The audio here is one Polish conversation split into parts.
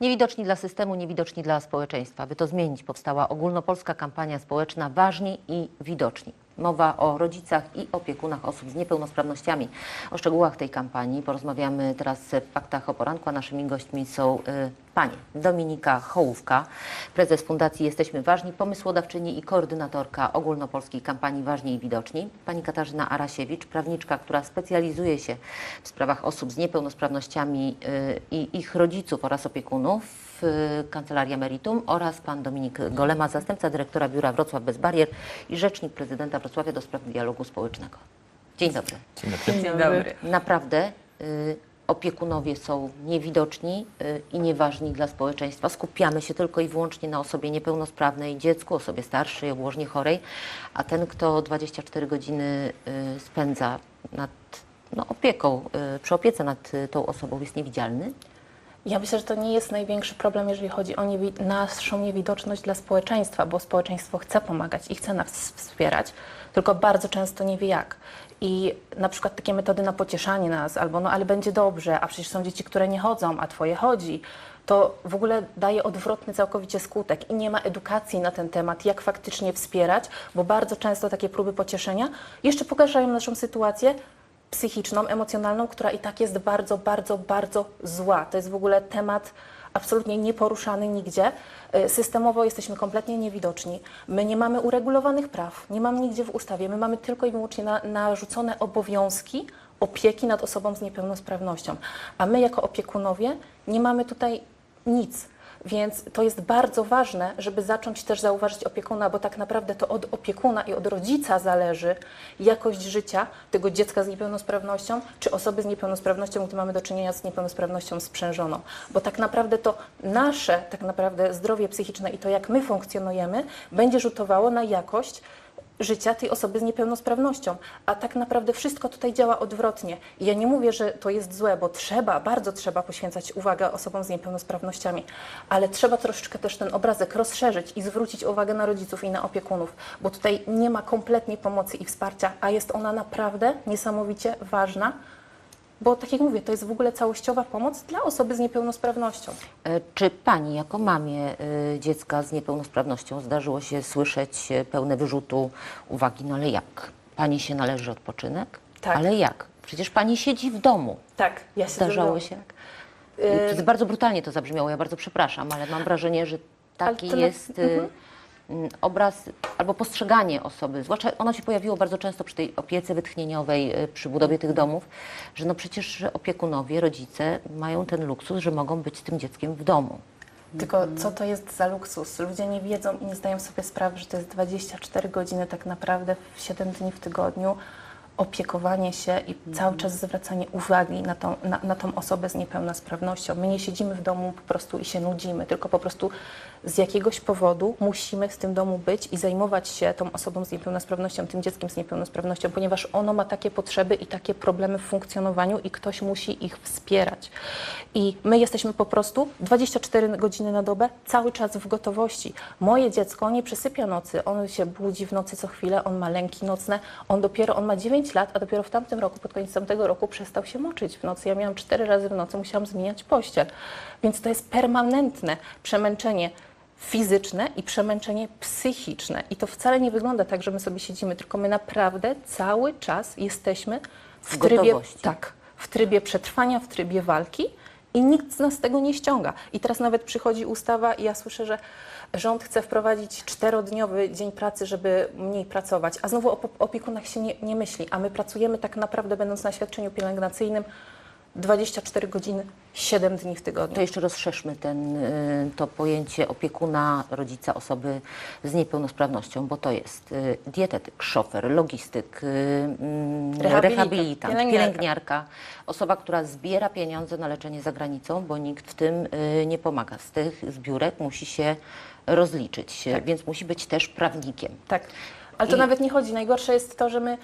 Niewidoczni dla systemu, niewidoczni dla społeczeństwa. By to zmienić, powstała ogólnopolska kampania społeczna Ważni i Widoczni. Mowa o rodzicach i opiekunach osób z niepełnosprawnościami. O szczegółach tej kampanii porozmawiamy teraz w Faktach o Poranku, a naszymi gośćmi są y, panie Dominika Hołówka, prezes Fundacji Jesteśmy Ważni, pomysłodawczyni i koordynatorka ogólnopolskiej kampanii Ważni i Widoczni, pani Katarzyna Arasiewicz, prawniczka, która specjalizuje się w sprawach osób z niepełnosprawnościami y, i ich rodziców oraz opiekunów w Kancelarii Meritum oraz pan Dominik Golema, zastępca dyrektora Biura Wrocław Bez Barier i rzecznik prezydenta Wrocławia do spraw dialogu społecznego. Dzień dobry. Dzień dobry. Dzień dobry. Naprawdę y, opiekunowie są niewidoczni y, i nieważni dla społeczeństwa. Skupiamy się tylko i wyłącznie na osobie niepełnosprawnej, dziecku, osobie starszej, obłożnie chorej, a ten, kto 24 godziny y, spędza nad no, opieką, przy opiece nad tą osobą jest niewidzialny. Ja myślę, że to nie jest największy problem, jeżeli chodzi o niewi- naszą niewidoczność dla społeczeństwa, bo społeczeństwo chce pomagać i chce nas wspierać, tylko bardzo często nie wie jak. I na przykład takie metody na pocieszanie nas, albo no ale będzie dobrze, a przecież są dzieci, które nie chodzą, a twoje chodzi, to w ogóle daje odwrotny całkowicie skutek i nie ma edukacji na ten temat, jak faktycznie wspierać, bo bardzo często takie próby pocieszenia jeszcze pogarszają naszą sytuację, psychiczną, emocjonalną, która i tak jest bardzo, bardzo, bardzo zła. To jest w ogóle temat absolutnie nieporuszany nigdzie. Y, Systemowo jesteśmy kompletnie niewidoczni. My nie mamy uregulowanych praw, nie mamy nigdzie w ustawie. My mamy tylko i wyłącznie na, narzucone obowiązki opieki nad osobą z niepełnosprawnością. A my jako opiekunowie nie mamy tutaj nic. Więc to jest bardzo ważne, żeby zacząć też zauważyć opiekuna, bo tak naprawdę to od opiekuna i od rodzica zależy jakość życia tego dziecka z niepełnosprawnością, czy osoby z niepełnosprawnością, gdy mamy do czynienia z niepełnosprawnością sprzężoną. Bo tak naprawdę to nasze tak naprawdę zdrowie psychiczne i to, jak my funkcjonujemy, będzie rzutowało na jakość życia tej osoby z niepełnosprawnością. A tak naprawdę wszystko tutaj działa odwrotnie. I ja nie mówię, że to jest złe, bo trzeba, bardzo trzeba poświęcać uwagę osobom z niepełnosprawnościami, ale trzeba troszeczkę też ten obrazek rozszerzyć i zwrócić uwagę na rodziców i na opiekunów, bo tutaj nie ma kompletnej pomocy i wsparcia, a jest ona naprawdę niesamowicie ważna. Bo tak jak mówię, to jest w ogóle całościowa pomoc dla osoby z niepełnosprawnością. E, Czy pani jako mamie y, dziecka z niepełnosprawnością zdarzyło się słyszeć e, pełne wyrzutu uwagi, no ale jak? Pani się należy odpoczynek? Tak. Ale jak? Przecież pani siedzi w domu. Tak, ja się Zdarzało się? Y, Bardzo brutalnie to zabrzmiało, ja bardzo przepraszam, ale mam wrażenie, że taki Ale to na- jest y, mm, obraz albo postrzeganie osoby, zwłaszcza ono się pojawiło bardzo często przy tej opiece wytchnieniowej, y, przy budowie tych domów, że no przecież opiekunowie, rodzice mają ten luksus, że mogą być z tym dzieckiem w domu. Tylko co to jest za luksus? Ludzie nie wiedzą i nie zdają sobie sprawy, że to jest 24 godziny tak naprawdę w 7 dni w tygodniu opiekowanie się i cały czas zwracanie uwagi na tą, na, na tą osobę z niepełnosprawnością. My nie siedzimy w domu po prostu i się nudzimy, tylko po prostu z jakiegoś powodu musimy w tym domu być i zajmować się tą osobą z niepełnosprawnością, tym dzieckiem z niepełnosprawnością, ponieważ ono ma takie potrzeby i takie problemy w funkcjonowaniu i ktoś musi ich wspierać. I my jesteśmy po prostu 24 godziny na dobę, cały czas w gotowości. Moje dziecko nie przysypia nocy, on się budzi w nocy co chwilę, on ma lęki nocne, on dopiero, on ma 9 lat, a dopiero w tamtym roku, pod koniec tamtego roku przestał się moczyć w nocy. Ja miałam 4 razy w nocy, musiałam zmieniać pościel. Więc to jest permanentne przemęczenie fizyczne i przemęczenie psychiczne. I to wcale nie wygląda tak, że my sobie siedzimy, tylko my naprawdę cały czas jesteśmy w, W trybie, gotowości. tak, w trybie przetrwania, w trybie walki i nikt z nas tego nie ściąga. I teraz nawet przychodzi ustawa i ja słyszę, że rząd chce wprowadzić czterodniowy dzień pracy, żeby mniej pracować. A znowu o opiekunach się nie, nie myśli, a my pracujemy tak naprawdę, będąc na świadczeniu pielęgnacyjnym, 24 godziny, 7 dni w tygodniu. To jeszcze rozszerzmy ten, y, to pojęcie opiekuna, rodzica osoby z niepełnosprawnością, bo to jest y, dietetyk, szofer, logistyk, y, mm, Rehabilita- rehabilitant, pielęgniarka. pielęgniarka, osoba, która zbiera pieniądze na leczenie za granicą, bo nikt w tym nie pomaga. Z tych zbiórek musi się rozliczyć, Tak. więc musi być też prawnikiem. Tak, ale to I- nawet nie chodzi. Najgorsze jest to, że my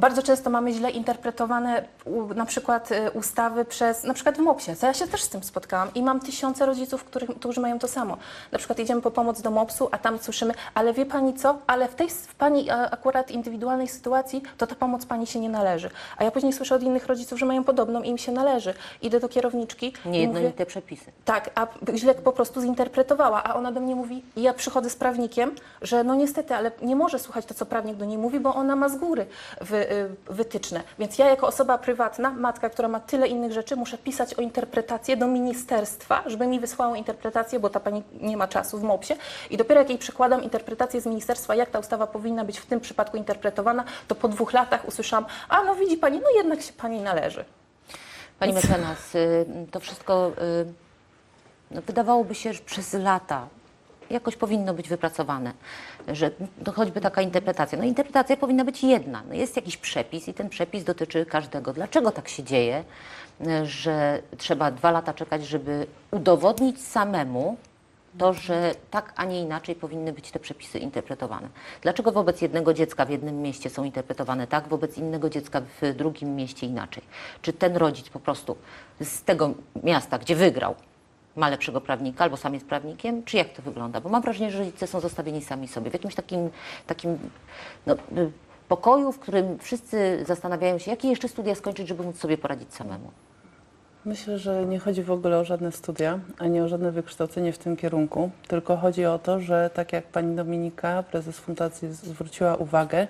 bardzo często mamy źle interpretowane u, na przykład y, ustawy przez, na przykład w MOPS-ie. Ja się też z tym spotkałam i mam tysiące rodziców, których, którzy mają to samo. Na przykład idziemy po pomoc do MOPS-u, a tam słyszymy, ale wie pani co, ale w tej w pani a, akurat indywidualnej sytuacji, to ta pomoc pani się nie należy. A ja później słyszę od innych rodziców, że mają podobną i im się należy. Idę do kierowniczki Niejednolite przepisy. tak, a źle po prostu zinterpretowała, a ona do mnie mówi, i ja przychodzę z prawnikiem, że no niestety, ale nie może słuchać to, co prawnik do niej mówi, bo ona ma z góry y, wytyczne. Więc ja jako osoba prywatna, matka, która ma tyle innych rzeczy, muszę pisać o interpretację do ministerstwa, żeby mi wysłało interpretację, bo ta pani nie ma czasu w MOPS-ie i dopiero jak jej przekładam interpretację z ministerstwa, jak ta ustawa powinna być w tym przypadku interpretowana, to po dwóch latach usłyszałam, a no widzi pani, no jednak się pani należy. Pani mecenas, y, to wszystko y, no, wydawałoby się, że przez lata jakoś powinno być wypracowane, że to choćby taka interpretacja. No interpretacja powinna być jedna. No, jest jakiś przepis i ten przepis dotyczy każdego. Dlaczego tak się dzieje, że trzeba dwa lata czekać, żeby udowodnić samemu to, że tak, a nie inaczej powinny być te przepisy interpretowane. Dlaczego wobec jednego dziecka w jednym mieście są interpretowane tak, wobec innego dziecka w drugim mieście inaczej? Czy ten rodzic po prostu z tego miasta, gdzie wygrał, ma lepszego prawnika albo sam jest prawnikiem, czy jak to wygląda? Bo mam wrażenie, że rodzice są zostawieni sami sobie w jakimś takim, takim no, pokoju, w którym wszyscy zastanawiają się, jakie jeszcze studia skończyć, żeby móc sobie poradzić samemu. Myślę, że nie chodzi w ogóle o żadne studia, ani o żadne wykształcenie w tym kierunku, tylko chodzi o to, że tak jak pani Dominika, prezes fundacji zwróciła uwagę,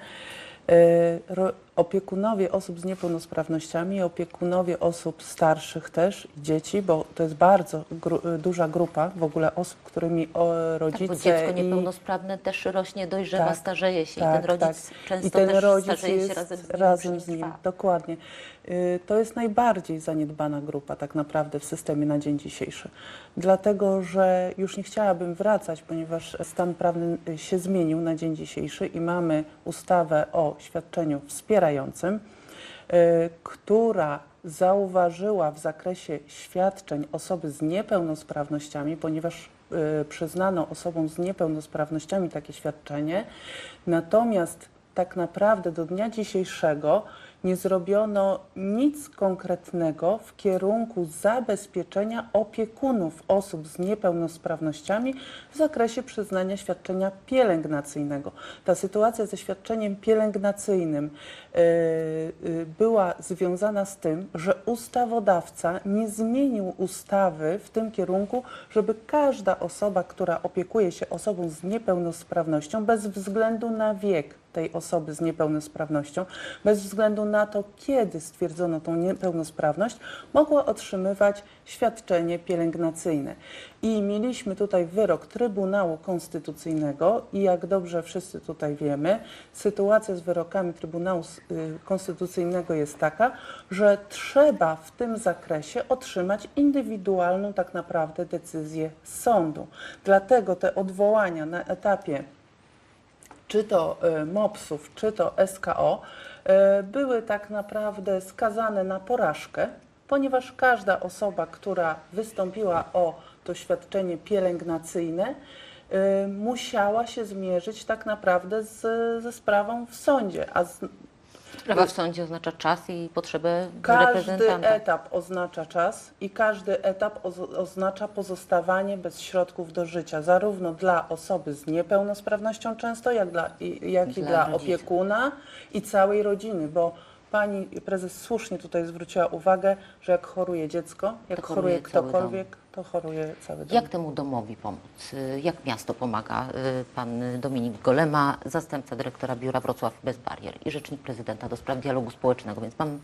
y, opiekunowie osób z niepełnosprawnościami, opiekunowie osób starszych też, i dzieci, bo to jest bardzo gru- duża grupa w ogóle osób, którymi o, Tak, rodzice bo dziecko i niepełnosprawne też rośnie, dojrzewa, Tak, starzeje się i tak, ten rodzic tak. często I ten też rodzic starzeje się razem z nim. razem z nim. Dokładnie. Y, To jest najbardziej zaniedbana grupa tak naprawdę w systemie na dzień dzisiejszy. Dlatego, że już nie chciałabym wracać, ponieważ stan prawny się zmienił na dzień dzisiejszy i mamy ustawę o świadczeniu wspierającym, y, która zauważyła w zakresie świadczeń osoby z niepełnosprawnościami, ponieważ y, przyznano osobom z niepełnosprawnościami takie świadczenie, natomiast tak naprawdę do dnia dzisiejszego nie zrobiono nic konkretnego w kierunku zabezpieczenia opiekunów osób z niepełnosprawnościami w zakresie przyznania świadczenia pielęgnacyjnego. Ta sytuacja ze świadczeniem pielęgnacyjnym e, e, była związana z tym, że ustawodawca nie zmienił ustawy w tym kierunku, żeby każda osoba, która opiekuje się osobą z niepełnosprawnością, bez względu na wiek tej osoby z niepełnosprawnością, bez względu na to, kiedy stwierdzono tą niepełnosprawność, mogła otrzymywać świadczenie pielęgnacyjne. I mieliśmy tutaj wyrok Trybunału Konstytucyjnego i jak dobrze wszyscy tutaj wiemy, sytuacja z wyrokami Trybunału y, Konstytucyjnego jest taka, że trzeba w tym zakresie otrzymać indywidualną tak naprawdę decyzję sądu. Dlatego te odwołania na etapie czy to y, MOPS-ów, czy to SKO, y, były tak naprawdę skazane na porażkę, ponieważ każda osoba, która wystąpiła o to świadczenie pielęgnacyjne, y, musiała się zmierzyć tak naprawdę z, ze sprawą w sądzie, a z, Sprawa w sądzie oznacza czas i potrzebę każdy reprezentanta. etap oznacza czas i każdy etap oz- oznacza pozostawanie bez środków do życia, zarówno dla osoby z niepełnosprawnością często, jak, dla, i, jak i Dla opiekuna i całej rodziny, bo pani prezes słusznie tutaj zwróciła uwagę, że jak choruje dziecko, jak To choruje choruje cały ktokolwiek, to choruje cały dom. Jak temu domowi pomóc? Y, Jak miasto pomaga? Y, Pan Dominik Golema, zastępca dyrektora biura Wrocław Bez Barier i rzecznik prezydenta do spraw dialogu społecznego. Więc pan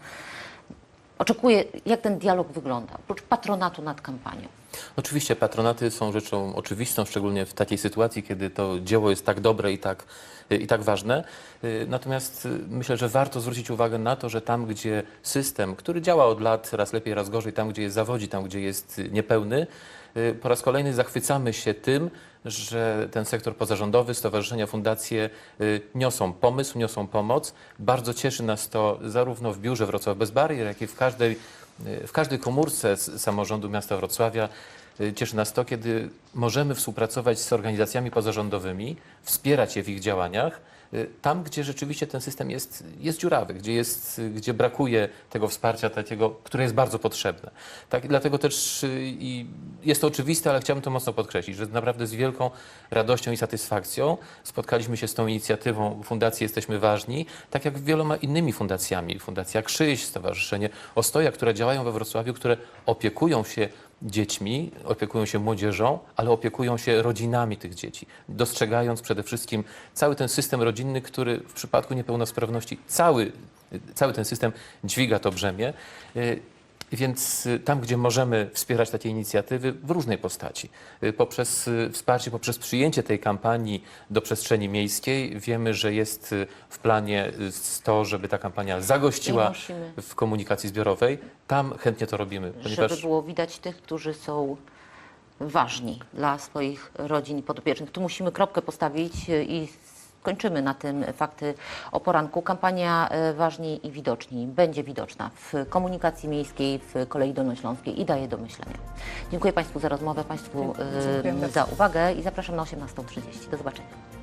oczekuje, jak ten dialog wygląda, oprócz patronatu nad kampanią. Oczywiście patronaty są rzeczą oczywistą, szczególnie w takiej sytuacji, kiedy to dzieło jest tak dobre i tak, i tak ważne. Y, Natomiast y, myślę, że warto zwrócić uwagę na to, że tam, gdzie system, który działa od lat raz lepiej, raz gorzej, tam, gdzie jest zawodzi, tam, gdzie jest niepełny, y, po raz kolejny zachwycamy się tym, że ten sektor pozarządowy, stowarzyszenia, fundacje niosą pomysł, niosą pomoc. Bardzo cieszy nas to zarówno w biurze Wrocław Bez Barier, jak i w każdej w każdej komórce samorządu miasta Wrocławia y, cieszy nas to, kiedy możemy współpracować z organizacjami pozarządowymi, wspierać je w ich działaniach, tam, gdzie rzeczywiście ten system jest, jest dziurawy, gdzie, jest, y, gdzie brakuje tego wsparcia takiego, które jest bardzo potrzebne. Tak, dlatego też y, i jest to oczywiste, ale chciałbym to mocno podkreślić, że naprawdę z wielką radością i satysfakcją spotkaliśmy się z tą inicjatywą Fundacji Jesteśmy Ważni, tak jak wieloma innymi fundacjami. Fundacja Krzyś, Stowarzyszenie Ostoja, które działają we Wrocławiu, które opiekują się dziećmi, opiekują się młodzieżą, ale opiekują się rodzinami tych dzieci, dostrzegając przede wszystkim cały ten system rodzinny, który w przypadku niepełnosprawności cały, cały ten system dźwiga to brzemię. Więc y, tam, gdzie możemy wspierać takie inicjatywy w różnej postaci, y, poprzez y, wsparcie, poprzez przyjęcie tej kampanii do przestrzeni miejskiej, wiemy, że jest w planie to, żeby ta kampania zagościła w komunikacji zbiorowej. Tam chętnie to robimy, ponieważ Żeby było widać tych, którzy są ważni dla swoich rodzin i podopiecznych. Tu musimy kropkę postawić i skończymy na tym fakty o poranku. Kampania e, Ważni i Widoczni będzie widoczna w komunikacji miejskiej, w kolei dolnośląskiej i daje do myślenia. Dziękuję Państwu za rozmowę, Państwu Dziękuję e, za uwagę i zapraszam na 18.30. Do zobaczenia.